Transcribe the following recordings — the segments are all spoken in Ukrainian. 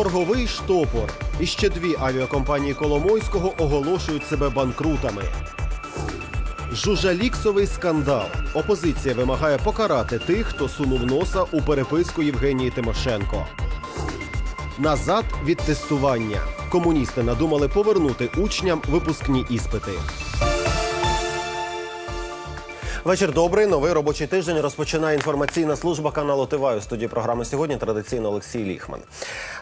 Борговий штопор. І ще дві авіакомпанії Коломойського оголошують себе банкрутами. Жужаліксовий скандал. Опозиція вимагає покарати тих, хто сунув носа у переписку Євгенії Тимошенко. Назад від тестування. Комуністи надумали повернути учням випускні іспити. Вечір добрий. Новий робочий тиждень розпочинає інформаційна служба каналу ТВА. У студії програми сьогодні традиційно Олексій Ліхман.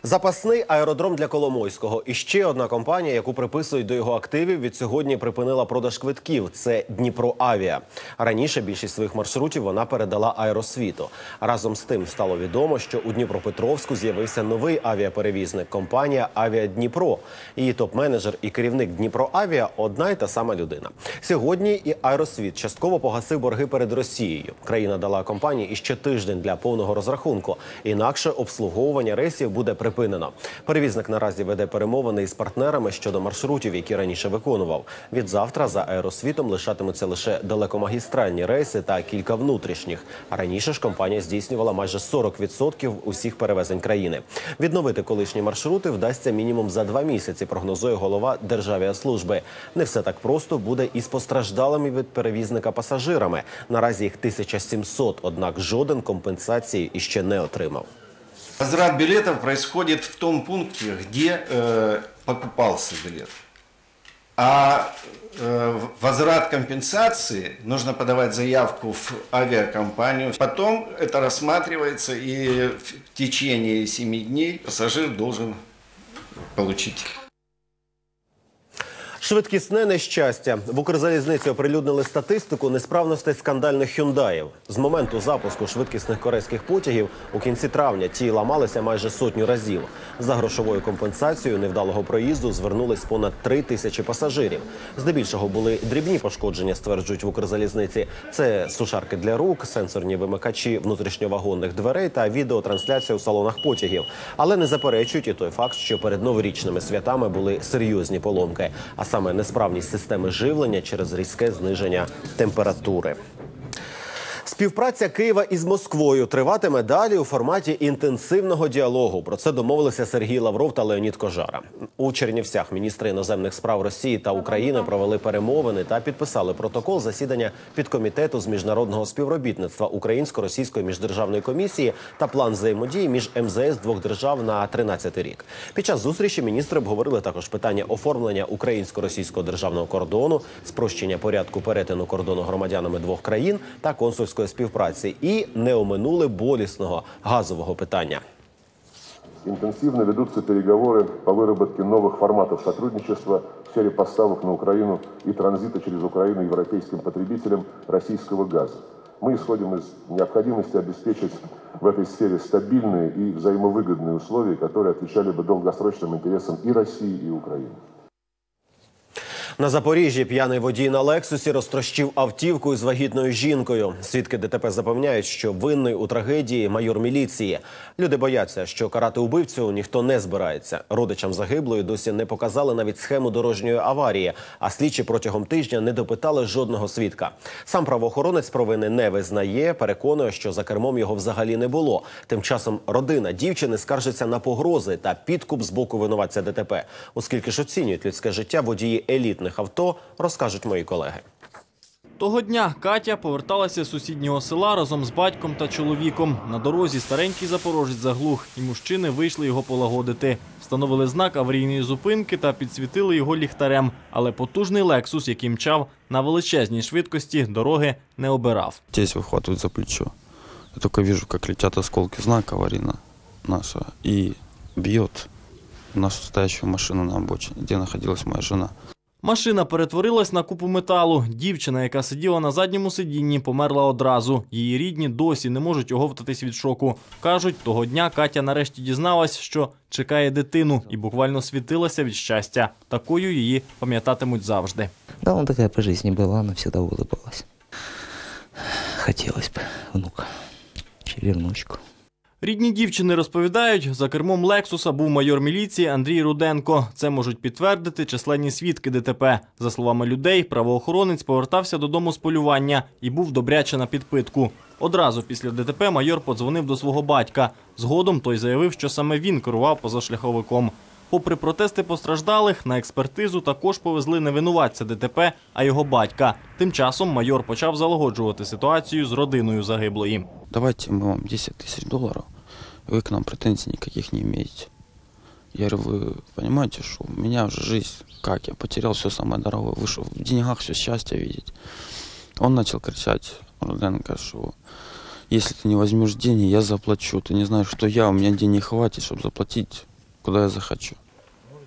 Запасний аеродром для Коломойського. І ще одна компанія, яку приписують до його активів, від сьогодні припинила продаж квитків. Це Дніпроавіа. Раніше більшість своїх маршрутів вона передала аеросвіту. Разом з тим стало відомо, що у Дніпропетровську з'явився новий авіаперевізник компанія Авіа Дніпро. Її топ-менеджер і керівник Дніпроавіа одна й та сама людина. Сьогодні і аеросвіт частково погасив борги перед Росією. Країна дала компанії іще тиждень для повного розрахунку. Інакше обслуговування рейсів буде припинено. Перевізник наразі веде перемовини із партнерами щодо маршрутів, які раніше виконував. Від завтра за аеросвітом лишатимуться лише далекомагістральні рейси та кілька внутрішніх. Раніше ж компанія здійснювала майже 40% усіх перевезень країни. Відновити колишні маршрути вдасться мінімум за два місяці. Прогнозує голова Державіаслужби. Не все так просто буде і з постраждалими від перевізника пасажирами. Наразі їх 1700, однак жоден компенсації іще не отримав. Возврат билетов происходит в том пункте, где э, покупался билет. А э, возврат компенсации нужно подавать заявку в авиакомпанию. Потом это рассматривается и в течение 7 дней пассажир должен получить. Швидкісне нещастя в Укрзалізниці оприлюднили статистику несправностей скандальних хюндаїв. З моменту запуску швидкісних корейських потягів у кінці травня ті ламалися майже сотню разів. За грошовою компенсацією невдалого проїзду звернулись понад три тисячі пасажирів. Здебільшого були дрібні пошкодження, стверджують в Укрзалізниці. Це сушарки для рук, сенсорні вимикачі внутрішньовагонних дверей та відеотрансляція у салонах потягів. Але не заперечують і той факт, що перед новорічними святами були серйозні поломки, а саме несправність системи живлення через різке зниження температури. Співпраця Києва із Москвою триватиме далі у форматі інтенсивного діалогу. Про це домовилися Сергій Лавров та Леонід Кожара. У Чернівцях міністри іноземних справ Росії та України провели перемовини та підписали протокол засідання підкомітету з міжнародного співробітництва Українсько-російської міждержавної комісії та план взаємодії між МЗС двох держав на 13 рік. Під час зустрічі міністри обговорили також питання оформлення українсько-російського державного кордону, спрощення порядку перетину кордону громадянами двох країн та консульської співпраці, і не оминули болісного газового питання. Интенсивно ведутся переговоры по выработке новых форматов сотрудничества в сфере поставок на Украину и транзита через Украину европейским потребителям российского газа. Мы исходим из необходимости обеспечить в этой сфере стабильные и взаимовыгодные условия, которые отвечали бы долгосрочным интересам и России, и Украины. На Запоріжжі п'яний водій на Лексусі розтрощив автівку із вагітною жінкою. Свідки ДТП запевняють, що винний у трагедії майор міліції. Люди бояться, що карати убивцю ніхто не збирається. Родичам загиблої досі не показали навіть схему дорожньої аварії, а слідчі протягом тижня не допитали жодного свідка. Сам правоохоронець провини не визнає, переконує, що за кермом його взагалі не було. Тим часом родина дівчини скаржиться на погрози та підкуп з боку винуватця ДТП, оскільки ж оцінюють людське життя водії елітних авто, розкажуть мої колеги. Того дня Катя поверталася з сусіднього села разом з батьком та чоловіком. На дорозі старенький запорожець заглух, і мужчини вийшли його полагодити. Встановили знак аварійної зупинки та підсвітили його ліхтарем. Але потужний лексус, який мчав на величезній швидкості, дороги не обирав. Здесь выхватывают за плечо. Я только вижу, как летят осколки знака аварийно наша и бьет нашу стоящую машину на обочине, где находилась моя жена. Машина перетворилась на купу металу. Дівчина, яка сиділа на задньому сидінні, померла одразу. Її рідні досі не можуть оговтатись від шоку. Кажуть, того дня Катя нарешті дізналась, що чекає дитину, і буквально світилася від щастя. Такою її пам'ятатимуть завжди. Да, он такая по жизни была, она всегда улыбалась. Хотелось бы внука, чи вернучку. Рідні дівчини розповідають, за кермом Лексуса був майор міліції Андрій Руденко. Це можуть підтвердити численні свідки ДТП. За словами людей, правоохоронець повертався додому з полювання і був добряче на підпитку. Одразу після ДТП майор подзвонив до свого батька. Згодом той заявив, що саме він керував позашляховиком. Попри протести постраждалих, на експертизу також повезли не винуватця ДТП, а його батька. Тим часом майор почав залагоджувати ситуацію з родиною загиблої. Давайте мы вам 10 тысяч долларов, и вы к нам претензий никаких не имеете. Я говорю, вы понимаете, что у меня уже жизнь, как я потерял все самое дорогое, вышел в деньгах все счастье видеть. Он начал кричать, Руденко, что если ты не возьмешь деньги, я заплачу. Ты не знаешь, что я, у меня денег хватит, чтобы заплатить, куда я захочу.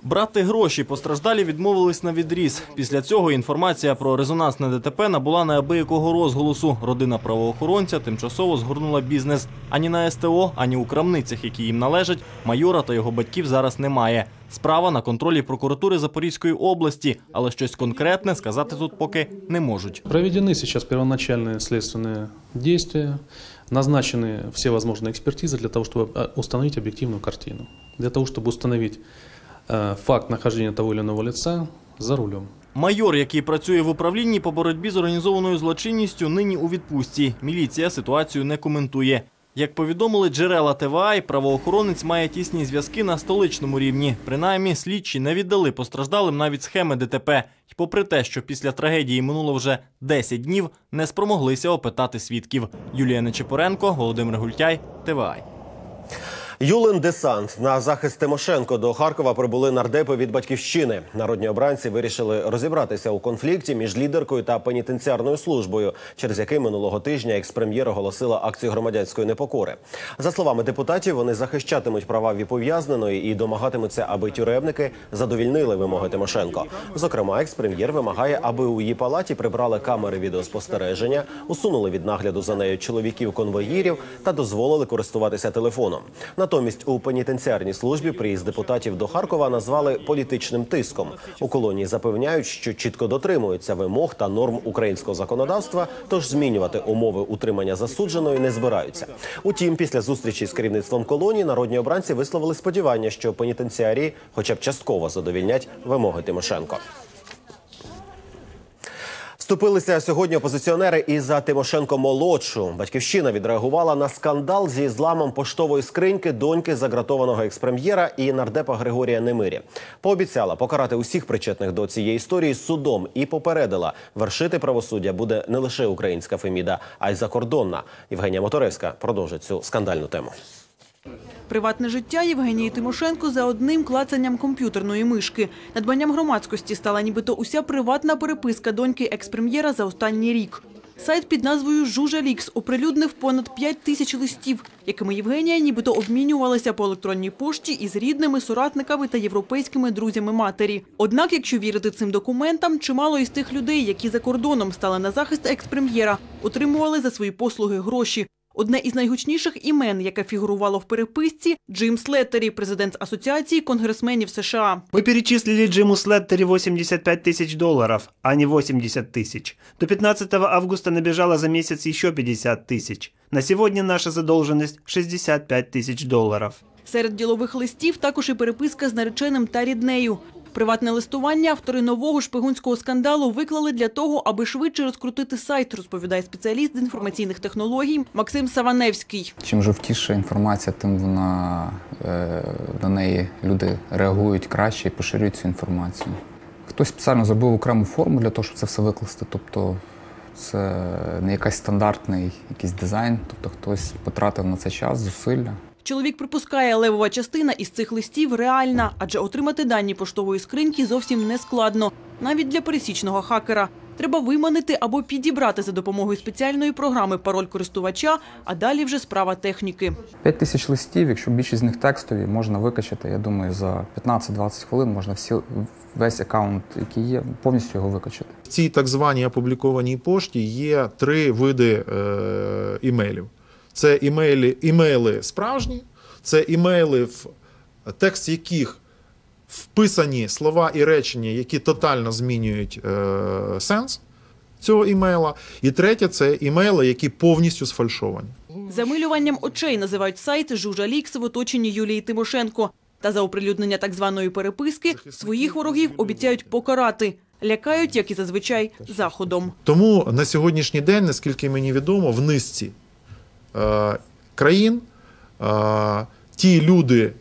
Брати гроші постраждалі відмовились на відріз. Після цього інформація про резонансне ДТП набула неабиякого розголосу. Родина правоохоронця тимчасово згорнула бізнес. Ані на СТО, ані у крамницях, які їм належать, майора та його батьків зараз немає. Справа на контролі прокуратури Запорізької області, але щось конкретне сказати тут поки не можуть. Проведены сейчас первоначальные следственные действия, назначены все возможные экспертизы для того, чтобы э, установить объективную картину, для того, чтобы установить э, факт нахождения того или иного лица за рулем. Майор, який працює в управлінні по боротьбі з організованою злочинністю, нині у відпустці. Міліція ситуацію не коментує. Як повідомили джерела ТВА, правоохоронець має тісні зв'язки на столичному рівні. Принаймні, слідчі не віддали постраждалим навіть схеми ДТП. І попри те, що після трагедії минуло вже 10 днів, не спромоглися опитати свідків. Юлія Нечепоренко, Володимир Гультяй, ТВА. Юлин десант на захист Тимошенко до Харкова прибули нардепи від батьківщини. Народні обранці вирішили розібратися у конфлікті між лідеркою та пенітенціарною службою, через який минулого тижня експрем'єр оголосила акцію громадянської непокори. За словами депутатів, вони захищатимуть права віпов'язненої і домагатимуться, аби тюремники задовільнили вимоги Тимошенко. Зокрема, експрем'єр вимагає, аби у її палаті прибрали камери відеоспостереження, усунули від нагляду за нею чоловіків-конвоїрів та дозволили користуватися телефоном. Натомість у пенітенціарній службі приїзд депутатів до Харкова назвали політичним тиском. У колонії запевняють, що чітко дотримуються вимог та норм українського законодавства, тож змінювати умови утримання засудженої не збираються. Утім, після зустрічі з керівництвом колонії народні обранці висловили сподівання, що пенітенціарії, хоча б частково задовільнять вимоги Тимошенко. Вступилися сьогодні опозиціонери і за Тимошенко молодшу. Батьківщина відреагувала на скандал зі зламом поштової скриньки доньки загратованого експрем'єра і нардепа Григорія Немирі. Пообіцяла покарати усіх причетних до цієї історії судом і попередила, вершити правосуддя буде не лише українська Феміда, а й закордонна. Євгенія Моторевська продовжить цю скандальну тему. Приватне життя Євгенії Тимошенко за одним клацанням комп'ютерної мишки. Надбанням громадськості стала нібито уся приватна переписка доньки експрем'єра за останній рік. Сайт під назвою Жужа Лікс оприлюднив понад 5 тисяч листів, якими Євгенія нібито обмінювалася по електронній пошті із рідними, соратниками та європейськими друзями матері. Однак, якщо вірити цим документам, чимало із тих людей, які за кордоном стали на захист експрем'єра, отримували за свої послуги гроші. Одне із найгучніших імен, яке фігурувало в переписці – Джим Слеттері, президент Асоціації конгресменів США. Мы перечислили Джиму Слеттери 85 тысяч долларов, а не 80 тысяч. До 15 августа набежало за месяц еще 50 тысяч. На сегодня наша задолженность 65 тысяч долларов. Серед ділових листів також і переписка з нареченим та ріднею. Приватне листування автори нового шпигунського скандалу виклали для того, аби швидше розкрутити сайт, розповідає спеціаліст з інформаційних технологій Максим Саваневський. Чим жовтіша інформація, тим вона е, на неї люди реагують краще і поширюють цю інформацію. Хтось спеціально зробив окрему форму для того, щоб це все викласти. Тобто це не якийсь стандартний якийсь дизайн, тобто хтось потратив на це час, зусилля. Чоловік припускає, левова частина із цих листів реальна, адже отримати дані поштової скриньки зовсім не складно, навіть для пересічного хакера. Треба виманити або підібрати за допомогою спеціальної програми пароль користувача, а далі вже справа техніки. 5 тисяч листів, якщо більшість з них текстові, можна викачати, я думаю, за 15-20 хвилин можна всі, весь аккаунт, який є, повністю його викачати. В цій так званій опублікованій пошті є три види е, імейлів. Це імейлі, імейли справжні, це імейли, в текст яких вписані слова і речення, які тотально змінюють е, сенс. цього імейла. І третє це імейли, які повністю сфальшовані. Замилюванням очей називають сайт Жужа Лікс в оточенні Юлії Тимошенко. Та за оприлюднення так званої переписки своїх ворогів обіцяють покарати. Лякають, як і зазвичай, заходом. Тому на сьогоднішній день, наскільки мені відомо, в низці країн е, ті люди,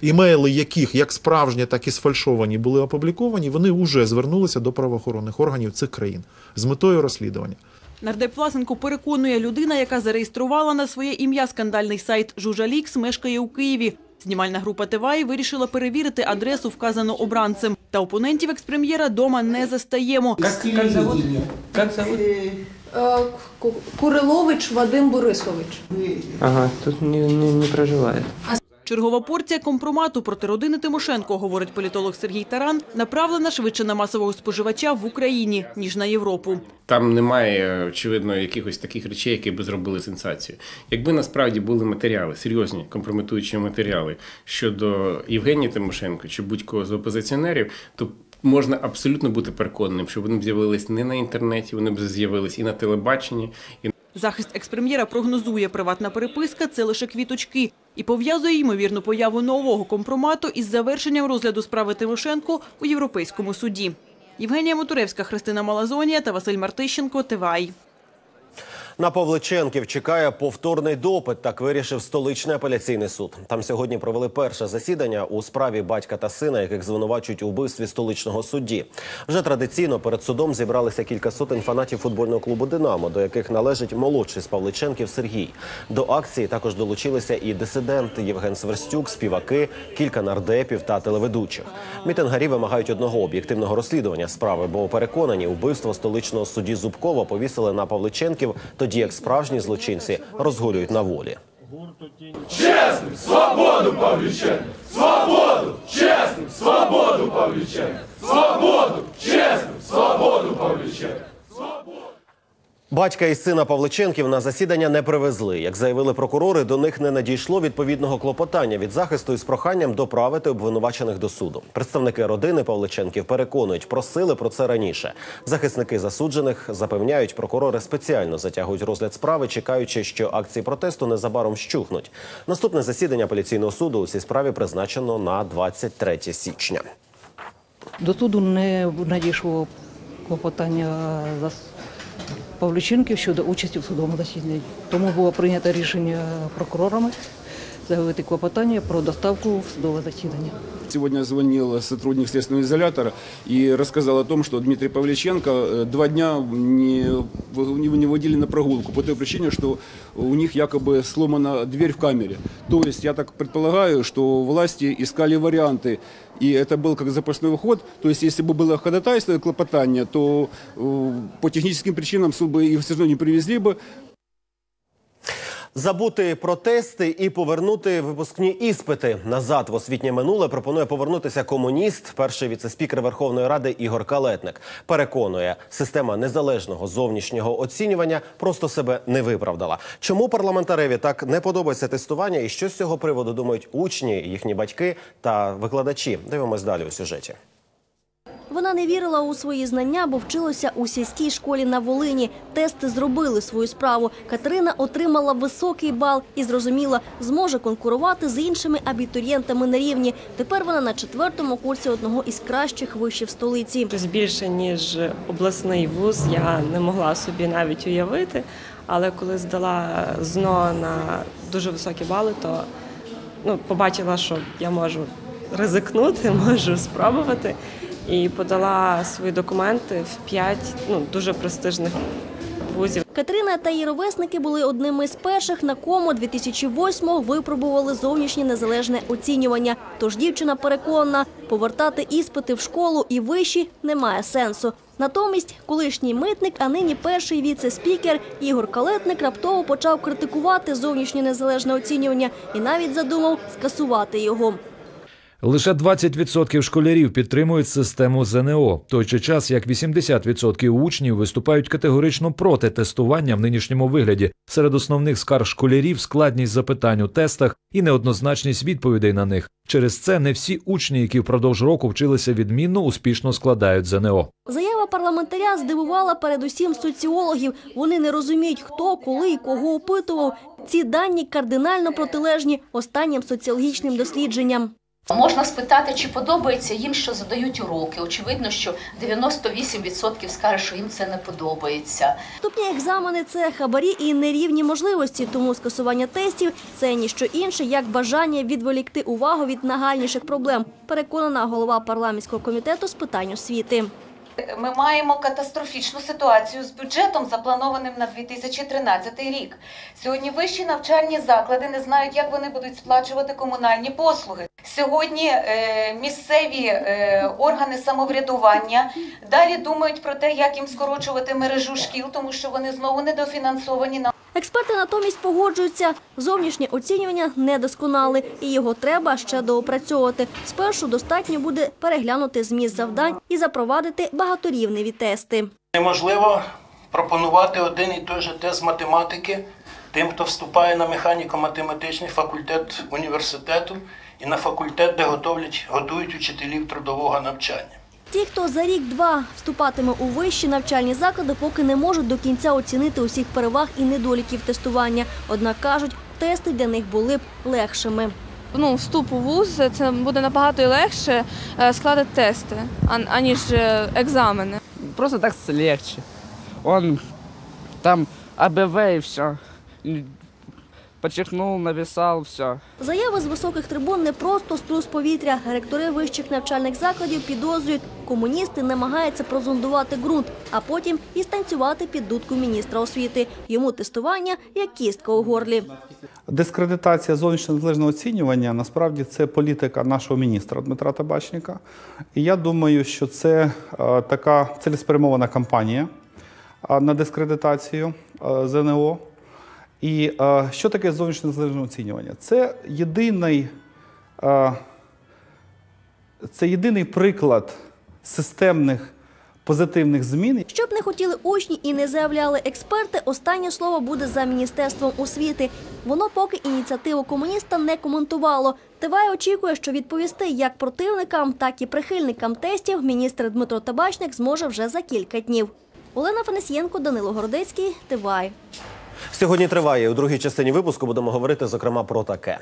імейли яких як справжні, так і сфальшовані були опубліковані, вони вже звернулися до правоохоронних органів цих країн з метою розслідування. Нардеп Власенко переконує, людина, яка зареєструвала на своє ім'я скандальний сайт Жужа Лікс, мешкає у Києві. Знімальна група ТВАЙ вирішила перевірити адресу, вказану обранцем. Та опонентів експрем'єра дома не застаємо. Как зовут? Как зовут? Курилович Вадим Борисович. Ага, тут не, не, не проживает. Чергова порція компромату проти родини Тимошенко, говорить політолог Сергій Таран, направлена швидше на масового споживача в Україні, ніж на Європу. Там немає, очевидно, якихось таких речей, які б зробили сенсацію. Якби насправді були матеріали, серйозні компрометуючі матеріали щодо Євгенія Тимошенко чи будь-кого з опозиціонерів, то можна абсолютно бути переконаним, що вони б з'явились не на інтернеті, вони б з'явились і на телебаченні, і Захист експрем'єра прогнозує, приватна переписка – це лише квіточки. І пов'язує ймовірну появу нового компромату із завершенням розгляду справи Тимошенко у Європейському суді. Євгенія Мотуревська, Христина Малазонія та Василь Мартищенко, ТВАЙ. На Павличенків чекає повторний допит. Так вирішив столичний апеляційний суд. Там сьогодні провели перше засідання у справі батька та сина, яких звинувачують у вбивстві столичного судді. Вже традиційно перед судом зібралися кілька сотень фанатів футбольного клубу Динамо, до яких належить молодший з Павличенків Сергій. До акції також долучилися і дисиденти Євген Сверстюк, співаки, кілька нардепів та телеведучих. Мітингарі вимагають одного об'єктивного розслідування справи, бо переконані, вбивство столичного судді Зубкова повісили на Павличенків, тоді як справжні злочинці розгорюють на волі. Чесним свободу Павліченко! Свободу! Чесним свободу Павліченко! Свободу! Чесним свободу Павліченко! Батька і сина Павличенків на засідання не привезли. Як заявили прокурори, до них не надійшло відповідного клопотання від захисту із проханням доправити обвинувачених до суду. Представники родини Павличенків переконують, просили про це раніше. Захисники засуджених запевняють, прокурори спеціально затягують розгляд справи, чекаючи, що акції протесту незабаром щухнуть. Наступне засідання апеляційного суду у цій справі призначено на 23 січня. До суду не надійшло клопотання за Павлюченків щодо участі в судовому засіданні. Тому було прийнято рішення прокурорами заявити клопотання про доставку в судове засідання. Сегодня звонил сотрудник следственного изолятора и рассказал о том, что Дмитрий Павличенко э, два дня не, вы- не не водили на прогулку по той причине, что у них якобы сломана дверь в камере. То есть я так предполагаю, что власти искали варианты, и это был как запасной выход. То есть если бы было ходатайство и клопотание, то э, по техническим причинам суд бы их все равно не привезли бы, Забути протести і повернути випускні іспити назад в освітнє минуле пропонує повернутися комуніст, перший віцеспікер Верховної Ради Ігор Калетник. Переконує, система незалежного зовнішнього оцінювання просто себе не виправдала. Чому парламентареві так не подобається тестування, і що з цього приводу думають учні, їхні батьки та викладачі? Дивимось далі у сюжеті. Вона не вірила у свої знання, бо вчилася у сільській школі на Волині. Тести зробили свою справу. Катерина отримала високий бал і зрозуміла, зможе конкурувати з іншими абітурієнтами на рівні. Тепер вона на четвертому курсі одного із кращих вишів столиці. Щось більше ніж обласний вуз я не могла собі навіть уявити. Але коли здала ЗНО на дуже високі бали, то ну, побачила, що я можу ризикнути, можу спробувати. І подала свої документи в п'ять ну, дуже престижних вузів. Катерина та її ровесники були одними з перших, на кому 2008-го випробували зовнішнє незалежне оцінювання. Тож дівчина переконана, повертати іспити в школу і виші немає сенсу. Натомість, колишній митник, а нині перший віце-спікер Ігор Калетник раптово почав критикувати зовнішнє незалежне оцінювання і навіть задумав скасувати його. Лише 20% школярів підтримують систему ЗНО, в той же час як 80% учнів виступають категорично проти тестування в нинішньому вигляді. Серед основних скарг школярів складність запитань у тестах і неоднозначність відповідей на них. Через це не всі учні, які впродовж року вчилися відмінно, успішно складають ЗНО. Заява парламентаря здивувала передусім соціологів. Вони не розуміють, хто, коли і кого опитував. Ці дані кардинально протилежні останнім соціологічним дослідженням. Можна спитати, чи подобається їм, що задають уроки. Очевидно, що 98% скаже, що їм це не подобається. Вступні екзамени це хабарі і нерівні можливості, тому скасування тестів це ніщо інше, як бажання відволікти увагу від нагальніших проблем. Переконана голова парламентського комітету з питань освіти. Ми маємо катастрофічну ситуацію з бюджетом, запланованим на 2013 рік. Сьогодні вищі навчальні заклади не знають, як вони будуть сплачувати комунальні послуги. Сьогодні е, місцеві е, органи самоврядування далі думають про те, як їм скорочувати мережу шкіл, тому що вони знову недофінансовані на Експерти натомість погоджуються, зовнішнє оцінювання недосконале і його треба ще доопрацьовувати. Спершу достатньо буде переглянути зміст завдань і запровадити багаторівневі тести. Неможливо пропонувати один і той же тест математики тим, хто вступає на механіко-математичний факультет університету і на факультет, де готують учителів трудового навчання. Ті, хто за рік-два вступатиме у вищі навчальні заклади, поки не можуть до кінця оцінити усіх переваг і недоліків тестування. Однак кажуть, тести для них були б легшими. Ну, вступ у вуз це буде набагато легше е, складати тести, аніж е, екзамени. Просто так легче. Он там АБВ и все. Подчеркнул, написал, все. Заяви з високих трибун не просто струс повітря. Ректори вищих навчальних закладів підозрюють, комуністи намагаються прозондувати ґрунт, а потім і станцювати під дудку міністра освіти. Йому тестування як кістка у горлі. Дискредитація зовнішнього незалежного оцінювання насправді це політика нашого міністра Дмитра Табачника. І я думаю, що це е, така цілеспрямована кампанія е, на дискредитацію е, ЗНО. І е, що таке зовнішнє незалежне оцінювання? Це єдиний, е, це єдиний приклад системних позитивних змін, Щоб не хотіли учні і не заявляли експерти, останнє слово буде за міністерством освіти. Воно поки ініціативу комуніста не коментувало. Тивай очікує, що відповісти як противникам, так і прихильникам тестів міністр Дмитро Табачник зможе вже за кілька днів. Олена Фанесієнко, Данило Городецький, Тивай. Сьогодні триває у другій частині випуску. Будемо говорити зокрема про таке.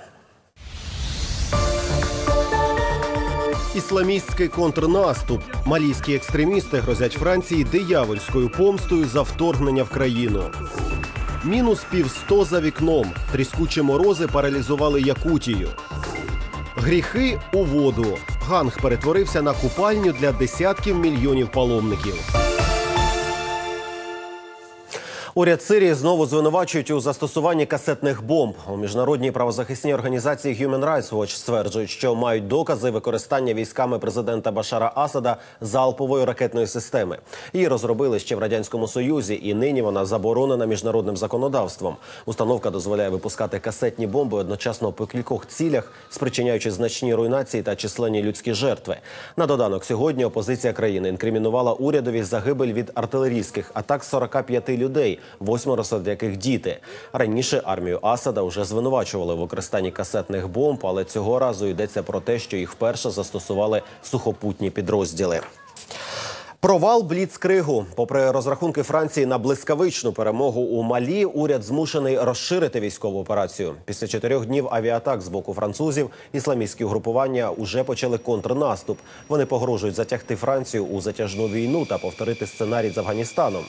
Ісламістський контрнаступ. Малійські екстремісти грозять Франції диявольською помстою за вторгнення в країну. Мінус півсто за вікном. Тріскучі морози паралізували Якутію. Гріхи у воду. Ганг перетворився на купальню для десятків мільйонів паломників. Уряд Сирії знову звинувачують у застосуванні касетних бомб. У міжнародній правозахисній організації Human Rights Watch стверджують, що мають докази використання військами президента Башара Асада залпової ракетної системи. Її розробили ще в радянському союзі, і нині вона заборонена міжнародним законодавством. Установка дозволяє випускати касетні бомби одночасно по кількох цілях, спричиняючи значні руйнації та численні людські жертви. На додаток сьогодні опозиція країни інкримінувала урядові загибель від артилерійських атак 45 людей, восьмеро серед яких діти. Раніше армію Асада вже звинувачували в використанні касетних бомб, але цього разу йдеться про те, що їх вперше застосували сухопутні підрозділи. Провал Бліцкригу. Попри розрахунки Франції на блискавичну перемогу у Малі, уряд змушений розширити військову операцію. Після чотирьох днів авіатак з боку французів ісламістські угрупування уже почали контрнаступ. Вони погрожують затягти Францію у затяжну війну та повторити сценарій з Афганістаном.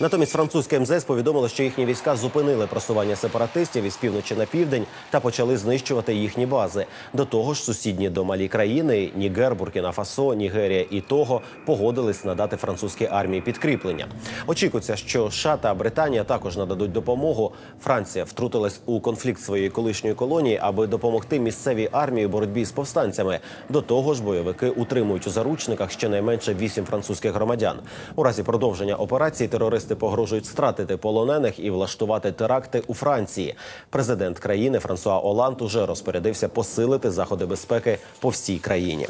Натомість французьке МЗС повідомило, що їхні війська зупинили просування сепаратистів із півночі на південь та почали знищувати їхні бази. До того ж, сусідні до малі країни Нігер, Буркіна Фасо, Нігерія і Того погодились надати французькій армії підкріплення. Очікується, що США та Британія також нададуть допомогу. Франція втрутилась у конфлікт своєї колишньої колонії, аби допомогти місцевій армії боротьбі з повстанцями. До того ж, бойовики утримують у заручниках щонайменше вісім французьких громадян. У разі продовження операції терористи терористи погрожують стратити полонених і влаштувати теракти у Франції. Президент країни Франсуа Оланд уже розпорядився посилити заходи безпеки по всій країні.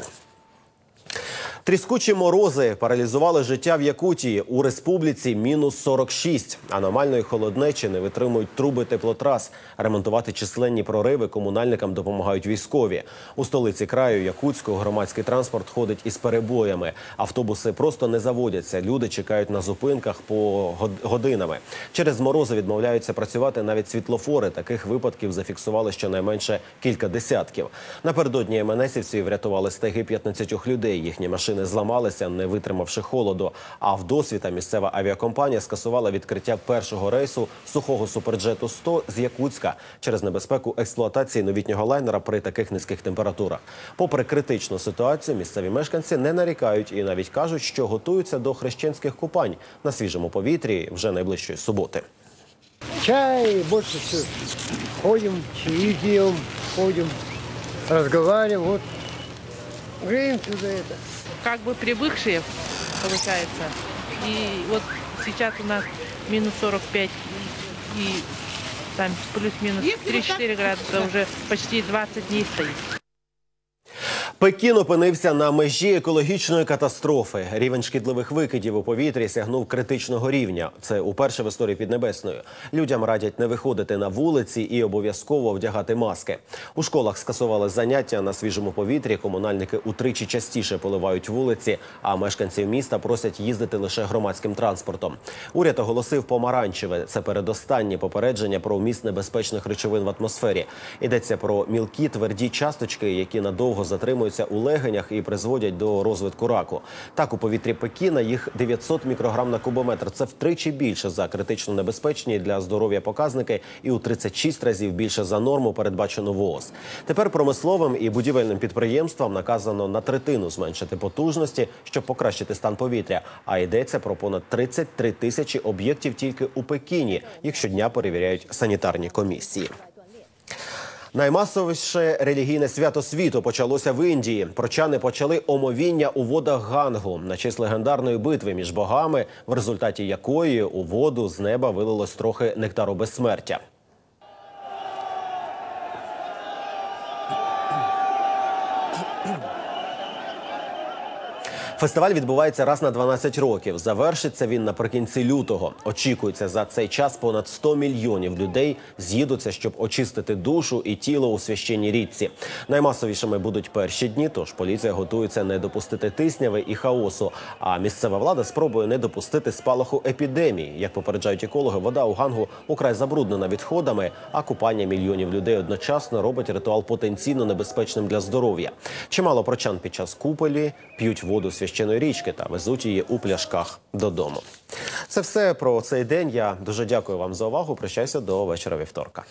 Тріскучі морози паралізували життя в Якутії у республіці мінус 46. Аномальної холоднечі не витримують труби теплотрас. Ремонтувати численні прориви комунальникам допомагають військові. У столиці краю Якутську громадський транспорт ходить із перебоями. Автобуси просто не заводяться. Люди чекають на зупинках по год- годинами. Через морози відмовляються працювати навіть світлофори. Таких випадків зафіксували щонайменше кілька десятків. Напередодні МНСівці врятували стеги 15 людей. Їхні машини зламалися, не витримавши холоду. А вдосвіта місцева авіакомпанія скасувала відкриття першого рейсу сухого суперджету 100 з Якутська через небезпеку експлуатації новітнього лайнера при таких низьких температурах. Попри критичну ситуацію, місцеві мешканці не нарікають і навіть кажуть, що готуються до хрещенських купань на свіжому повітрі вже найближчої суботи. Чай, больше всего. Ходим, чаи пьем, ходим, разговариваем. Вот греемся за это. Как бы привыкшие, получается. И вот сейчас у нас минус 45 и там плюс-минус 3-4 градуса уже почти 20 дней стоит. Пекін опинився на межі екологічної катастрофи. Рівень шкідливих викидів у повітрі сягнув критичного рівня. Це уперше в історії Піднебесної. Людям радять не виходити на вулиці і обов'язково вдягати маски. У школах скасували заняття на свіжому повітрі. Комунальники утричі частіше поливають вулиці, а мешканців міста просять їздити лише громадським транспортом. Уряд оголосив помаранчеве. Це передостаннє попередження про вміст небезпечних речовин в атмосфері. Йдеться про мілкі тверді часточки, які надовго затримуються у легенях і призводять до розвитку раку. Так, у повітрі Пекіна їх 900 мікрограм на кубометр. Це втричі більше за критично небезпечні для здоров'я показники і у 36 разів більше за норму, передбачену ВООЗ. Тепер промисловим і будівельним підприємствам наказано на третину зменшити потужності, щоб покращити стан повітря. А йдеться про понад 33 тисячі об'єктів тільки у Пекіні. Їх щодня перевіряють санітарні комісії. Наймасовіше релігійне свято світу почалося в Індії. Прочани почали омовіння у водах Гангу на честь легендарної битви між богами, в результаті якої у воду з неба вилилось трохи нектару безсмертя. Фестиваль відбувається раз на 12 років. Завершиться він наприкінці лютого. Очікується, за цей час понад 100 мільйонів людей з'їдуться, щоб очистити душу і тіло у священній річці. Наймасовішими будуть перші дні, тож поліція готується не допустити тисняви і хаосу. А місцева влада спробує не допустити спалаху епідемії. Як попереджають екологи, вода у гангу украй забруднена відходами, а купання мільйонів людей одночасно робить ритуал потенційно небезпечним для здоров'я. Чимало прочан під час купелі п'ють воду священої річки та везуть її у пляшках додому. Це все про цей день. Я дуже дякую вам за увагу. Прощайся до вечора вівторка.